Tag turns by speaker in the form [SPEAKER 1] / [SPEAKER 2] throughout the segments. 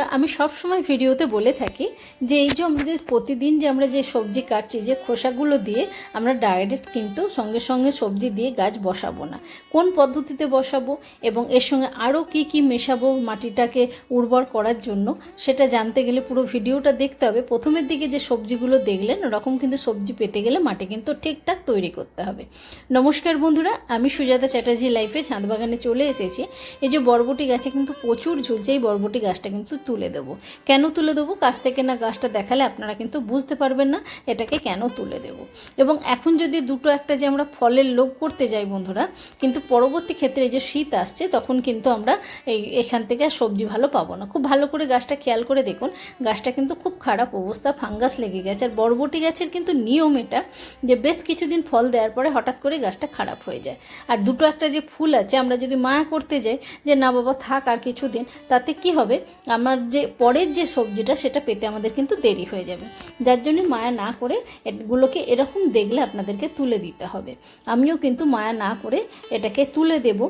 [SPEAKER 1] বন্ধুরা আমি সব সময় ভিডিওতে বলে থাকি, যে এই যে আমাদের প্রতিদিন যে আমরা যে সবজি কাটছি, যে খোসাগুলো দিয়ে আমরা ডাইরেক্ট কিন্তু সঙ্গে সঙ্গে সবজি দিয়ে গাছ বসাবো না। কোন পদ্ধতিতে বসাবো এবং এর সঙ্গে আরও কি কি মেশাবো মাটিটাকে উর্বর করার জন্য, সেটা জানতে গেলে পুরো ভিডিওটা দেখতে হবে। প্রথমের দিকে যে সবজিগুলো দেখলেন, ওরকম কিন্তু সবজি পেতে গেলে মাটি কিন্তু ঠিকঠাক তৈরি করতে হবে। নমস্কার বন্ধুরা, আমি সুজাতা চ্যাটার্জি লাইফে ছাদবাগানে চলে এসেছি। এই যে বরবটি গাছে কিন্তু প্রচুর ঝুলছে, এই বরবটি গাছটা কিন্তু তুলে দেবো। কেন তুলে দেবো? কাছ থেকে না গাছটা দেখালে আপনারা কিন্তু বুঝতে পারবেন না এটাকে কেন তুলে দেবো। এবং এখন যদি দুটো একটা যে আমরা ফলের লোভ করতে যাই বন্ধুরা, কিন্তু পরবর্তী ক্ষেত্রে যে শীত আসছে, তখন কিন্তু আমরা এই এখান থেকে আর সবজি ভালো পাবো না। খুব ভালো করে গাছটা খেয়াল করে দেখুন, গাছটা কিন্তু খুব খারাপ অবস্থা, ফাঙ্গাস লেগে গেছে। আর বরবটি গাছের কিন্তু নিয়ম এটা যে বেশ কিছুদিন ফল দেওয়ার পরে হঠাৎ করে গাছটা খারাপ হয়ে যায়। আর দুটো একটা যে ফুল আছে, আমরা যদি মায়া করতে যাই যে, না বাবা, থাক আর কিছুদিন। তাতে কি হবে? আমার যে, পরের যে সবজিটা, সেটা পেতে আমাদের কিন্তু দেরি হয়ে যাবে। যার জন্য মায়া না করে এগুলোকে এরকম দেখলে আপনাদেরকে তুলে দিতে হবে। আমিও কিন্তু মায়া না করে এটাকে তুলে দেব।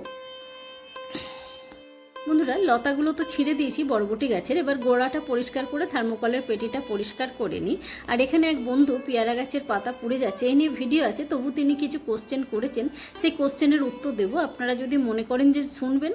[SPEAKER 1] বন্ধুরা, লতাগুলো তো ছিঁড়ে দিয়েছি বরবটি গাছের। এবার গোড়াটা পরিষ্কার করে থার্মোকলের পেটিটা পরিষ্কার করে নিই। আর এখানে এক বন্ধু পেয়ারা গাছের পাতা পুড়ে যাচ্ছে। এই নিয়ে ভিডিও আছে, তবু তিনি কিছু কোশ্চেন করেছেন। সেই কোশ্চেনের উত্তর দেব। আপনারা যদি মনে করেন যে শুনবেন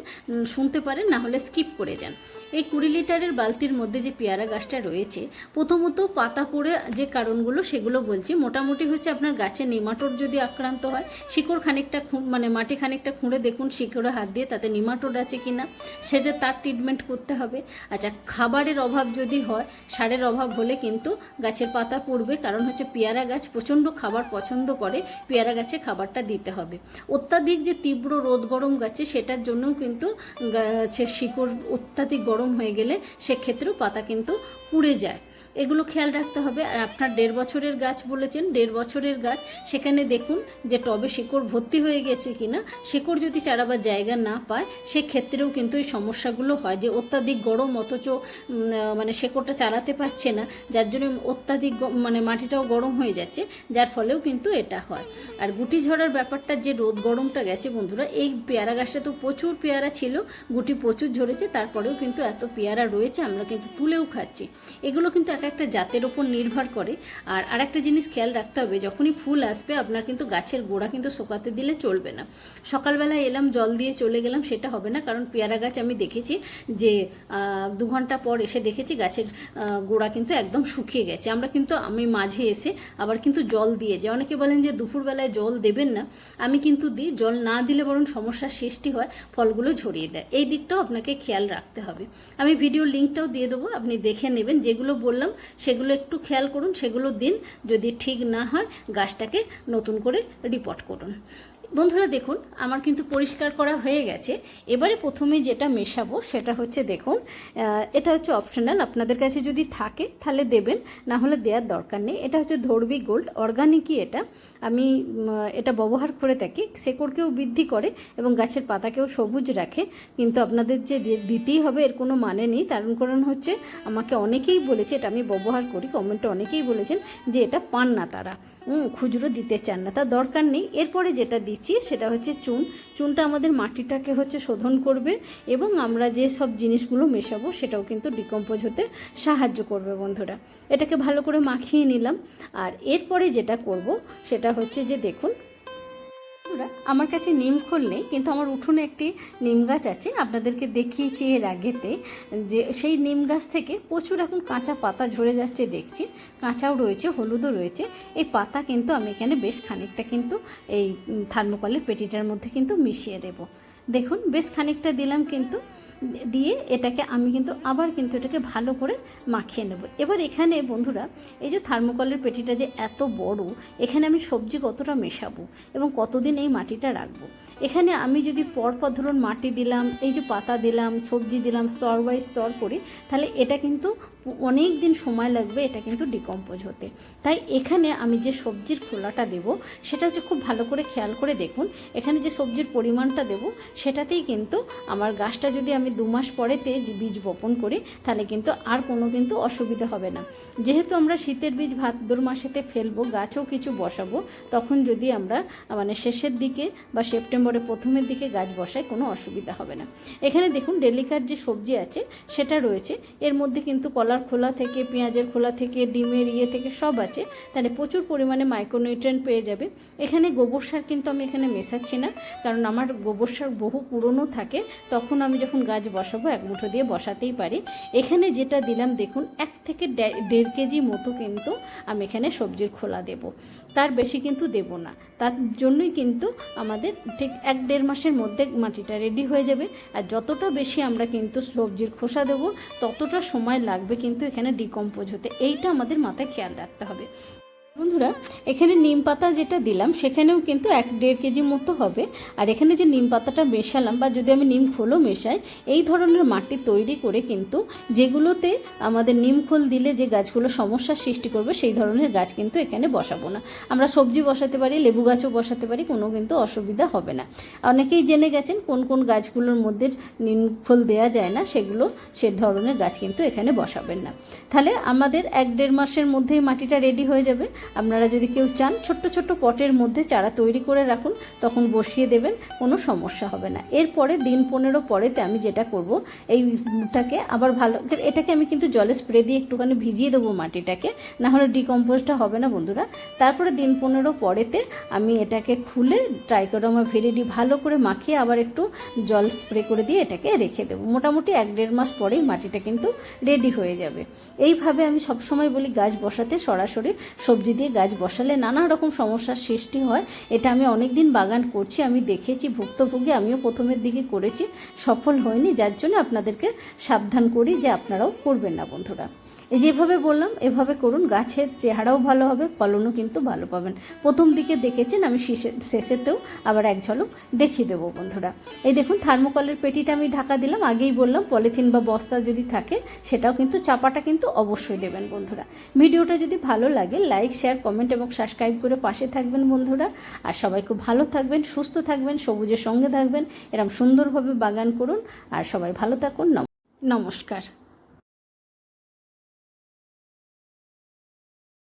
[SPEAKER 1] শুনতে পারেন, না হলে স্কিপ করে যান। এই কুড়ি লিটারের বালতির মধ্যে যে পেয়ারা গাছটা রয়েছে, প্রথমত পাতা পড়ে যে কারণগুলো সেগুলো বলছি। মোটামুটি হচ্ছে আপনার গাছে নিমাটোর যদি আক্রান্ত হয়, শিকড় খানিকটা মানে মাটি খানিকটা খুঁড়ে দেখুন, শিকড়ে হাত দিয়ে তাতে নিমাটোড আছে কি না সেটা তার ট্রিটমেন্ট করতে হবে। আচ্ছা খাবারের অভাব যদি হয়, সারের অভাব হলে কিন্তু গাছের পাতা পড়বে, কারণ হচ্ছে পেয়ারা গাছ প্রচণ্ড খাবার পছন্দ করে, পেয়ারা গাছে খাবারটা দিতে হবে। অত্যাধিক যে তীব্র রোদ গরম গাছে, সেটার জন্যও কিন্তু গাছের শিকড় অত্যাধিক গরম হয়ে গেলে সেক্ষেত্রেও পাতা কিন্তু পুড়ে যায়। এগুলো খেয়াল রাখতে হবে। আর আপনার দেড় বছরের গাছ বলেছেন, দেড় বছরের গাছ, সেখানে দেখুন যে টবে শিকড় ভর্তি হয়ে গেছে কিনা। শিকড় যদি চারাবার জায়গা না পায়, সেক্ষেত্রেও কিন্তু এই সমস্যাগুলো হয় যে অত্যাধিক গরম অথচ মানে শেকড়টা চালাতে পারছে না, যার জন্য অত্যাধিক মানে মাটিটাও গরম হয়ে যাচ্ছে, যার ফলেও কিন্তু এটা হয়। আর গুটি ঝরার ব্যাপারটা যে রোদ গরমটা গেছে বন্ধুরা, এই পেয়ারা গাছটা তো প্রচুর পেয়ারা ছিল, গুটি প্রচুর ঝরেছে, তারপরেও কিন্তু এত পেয়ারা রয়েছে, আমরা কিন্তু তুলেও খাচ্ছি। এগুলো কিন্তু এক একটা জাতের ওপর নির্ভর করে। আর আরেকটা জিনিস খেয়াল রাখতে হবে, যখনই ফুল আসবে আপনার কিন্তু গাছের গোড়া কিন্তু শোকাতে দিলে চলবে না। সকালবেলা এলাম, জল দিয়ে চলে গেলাম, সেটা হবে না। কারণ পেয়ারা গাছ আমি দেখেছি যে দু ঘণ্টা পর এসে দেখেছি গাছের গোড়া কিন্তু একদম শুকিয়ে গেছে। আমরা কিন্তু, আমি মাঝে এসে আবার কিন্তু জল দিয়ে যে অনেকে বলেন যে, দুপুরবেলায় জল দেবেন না। আমি কিন্তু দিই, জল না দিলে বরং সমস্যার সৃষ্টি হয়, ফলগুলো ঝরিয়ে দেয়। এই দিকটাও আপনাকে খেয়াল রাখতে হবে। আমি ভিডিও লিঙ্কটাও দিয়ে দেবো, আপনি দেখে নেবেন। যেগুলো বললাম সেগুলো একটু খেয়াল করুন, সেগুলো দিন। যদি ঠিক না হয়, গাছটাকে নতুন করে রিপোর্ট করুন। বন্ধুরা দেখুন, আমার কিন্তু পরিষ্কার করা হয়ে গেছে। এবারে প্রথমে যেটা মেশাবো সেটা হচ্ছে দেখুন এটা হচ্ছে অপশনাল আপনাদের কাছে যদি থাকে, তাহলে দেবেন। না হলে দেওয়ার দরকার নেই। এটা হচ্ছে ধর্বি গোল্ড অর্গানিকই এটা। আমি এটা ব্যবহার করে থাকি। শেকড়কেও বৃদ্ধি করে এবং গাছের পাতাকেও সবুজ রাখে। কিন্তু আপনাদের যে দিতেই হবে, এর কোনো মানে নেই। তার কারণ হচ্ছে, আমাকে অনেকেই বলেছে, এটা আমি ব্যবহার করি, কমেন্টে অনেকেই বলেছেন যে, এটা পান না তারা। খুচরো দিতে চান না তার দরকার নেই। এরপরে যেটা দিচ্ছি, সেটা হচ্ছে চুন। চুনটা আমাদের মাটিটাকে হচ্ছে শোধন করবে এবং আমরা যে সব জিনিসগুলো মেশাবো, সেটাও কিন্তু ডিকম্পোজ হতে সাহায্য করবে বন্ধুরা। এটাকে ভালো করে মাখিয়ে নিলাম। আর এরপরে যেটা করব, সেটা হচ্ছে যে দেখুন বন্ধুরা, আমার কাছে নিম খোল নেই কিন্তু আমার উঠোনে একটি নিম গাছ আছে, আপনাদেরকে দেখিয়েছি এর আগেতে, যে সেই নিম গাছ থেকে প্রচুর এখন কাঁচা পাতা ঝরে যাচ্ছে দেখছি, কাঁচাও রয়েছে, হলুদও রয়েছে, এই পাতা কিন্তু আমি এখানে বেশ খানিকটা কিন্তু এই থার্মোকলের পেটিটার মধ্যে কিন্তু মিশিয়ে দেব। দেখুন, বেশ খানিকটা দিলাম কিন্তু দিয়ে এটাকে আমি কিন্তু আবার কিন্তু এটাকে ভালো করে মাখিয়ে নেব। এবার এখানে বন্ধুরা, এই যে থার্মোকলের পেটিটা যে এত বড়, এখানে আমি সবজি কতটা মেশাবো এবং কতদিন এই মাটিটা রাখব? এখানে আমি যদি পরপর ধরুন মাটি দিলাম, এই যে পাতা দিলাম, সবজি দিলাম, স্তর বাই স্তর করে, তাহলে এটা কিন্তু অনেক দিন সময় লাগবে এটা কিন্তু ডিকম্পোজ হতে। তাই এখানে আমি যে সবজির খোলাটা দেব, সেটা হচ্ছে খুব ভালো করে খেয়াল করে দেখুন, এখানে যে সবজির পরিমাণটা দেব, সেটাতেই কিন্তু আমার গাছটা যদি আমি দু মাস পরেতে বীজ বপন করি, তাহলে কিন্তু আর কোনো কিন্তু অসুবিধা হবে না। যেহেতু আমরা শীতের বীজ ভাদ্র মাসেতে ফেলব, গাছও কিছু বসাবো, তখন যদি আমরা মানে শেষের দিকে বা সেপ্টেম্বরের করে প্রথমের দিকে গাছ বসায় কোনো অসুবিধা হবে না। এখানে দেখুন ডেলিকার যে সবজি আছে, সেটা রয়েছে। এর মধ্যে কিন্তু কলার খোলা থেকে, পেঁয়াজের খোলা থেকে, ডিমের ইয়ে থেকে সব আছে। তাহলে প্রচুর পরিমাণে মাইক্রোনিউট্রেন্ট পেয়ে যাবে। এখানে গোবর সার কিন্তু আমি এখানে মেশাচ্ছি না, কারণ আমার গোবর সার বহু পুরনো থাকে। তখন আমি যখন গাছ বসাবো, এক মুঠো দিয়ে বসাতেই পারি। এখানে যেটা দিলাম, দেখুন, এক থেকে দেড় কেজি মতো কিন্তু আমি এখানে সবজির খোলা দেব। তার বেশি কিন্তু দেব না। তার জন্যই কিন্তু আমাদের ঠিক এক দেড় মাসের মধ্যে মাটিটা রেডি হয়ে যাবে। আর যতটা বেশি আমরা কিন্তু সবজির খোসা দেবো, ততটা সময় লাগবে কিন্তু এখানে ডিকম্পোজ হতে। এইটা আমাদের মাথায় খেয়াল রাখতে হবে। বন্ধুরা, এখানে নিম পাতা যেটা দিলাম, সেখানেও কিন্তু এক দেড় কেজি মতো হবে। আর এখানে যে নিম পাতাটা মেশালাম বা যদি আমি নিম খোলও মেশাই, এই ধরনের মাটি তৈরি করে কিন্তু যেগুলোতে আমাদের নিম খোল দিলে যে গাছগুলো সমস্যার সৃষ্টি করবে, সেই ধরনের গাছ কিন্তু এখানে বসাবো না। আমরা সবজি বসাতে পারি, লেবু গাছও বসাতে পারি, কোনো কিন্তু অসুবিধা হবে না। অনেকেই জেনে গেছেন কোন কোন গাছগুলোর মধ্যে নিম খোল দেওয়া যায় না, সেগুলো সে ধরনের গাছ কিন্তু এখানে বসাবেন না। তাহলে আমাদের এক দেড় মাসের মধ্যেই মাটিটা রেডি হয়ে যাবে। আপনারা যদি কেউ চান, ছোট্ট ছোট্ট পটের মধ্যে চারা তৈরি করে রাখুন, তখন বসিয়ে দেবেন, কোনো সমস্যা হবে না। এরপরে দিন পনেরো পরেতে আমি যেটা করব এইটাকে আবার ভালো এটাকে আমি কিন্তু জলে স্প্রে দিয়ে একটুখানি ভিজিয়ে দেবো মাটিটাকে না হলে ডিকম্পোজটা হবে না বন্ধুরা। তারপরে দিন পনেরো পরেতে আমি এটাকে খুলে ট্রাইকোডামা ভেরিডি ভালো করে মাখিয়ে আবার একটু জল স্প্রে করে দিয়ে এটাকে রেখে দেবো। মোটামুটি এক দেড় মাস পরেই মাটিটা কিন্তু রেডি হয়ে যাবে। এইভাবে আমি সবসময় বলি, গাছ বসাতে সরাসরি সবজি দিয়ে গাছ বসালে নানা রকম সমস্যার সৃষ্টি হয়। এটা আমি অনেকদিন বাগান করছি, আমি দেখেছি, ভুক্তভোগী, আমিও প্রথমের দিকে করেছি। সফল হয়নি, যার জন্য আপনাদেরকে সাবধান করি যে আপনারাও করবেন না, বন্ধুরা। এই যেভাবে বললাম, এভাবে করুন, গাছের চেহারাও ভালো হবে, ফলনও কিন্তু ভালো পাবেন। প্রথম দিকে দেখেছেন, আমি শেষে, শেষেতেও আবার এক ঝলক দেখিয়ে দেবো বন্ধুরা। এই দেখুন, থার্মোকলের পেটিটা আমি ঢাকা দিলাম, আগেই বললাম, পলিথিন বা বস্তা যদি থাকে, সেটাও কিন্তু চাপাটা কিন্তু অবশ্যই দেবেন বন্ধুরা। ভিডিওটা যদি ভালো লাগে, লাইক, শেয়ার, কমেন্ট এবং সাবস্ক্রাইব করে পাশে থাকবেন বন্ধুরা। আর সবাই খুব ভালো থাকবেন, সুস্থ থাকবেন, সবুজের সঙ্গে থাকবেন, এরম সুন্দরভাবে বাগান করুন। আর সবাই ভালো থাকুন, নম- নমস্কার।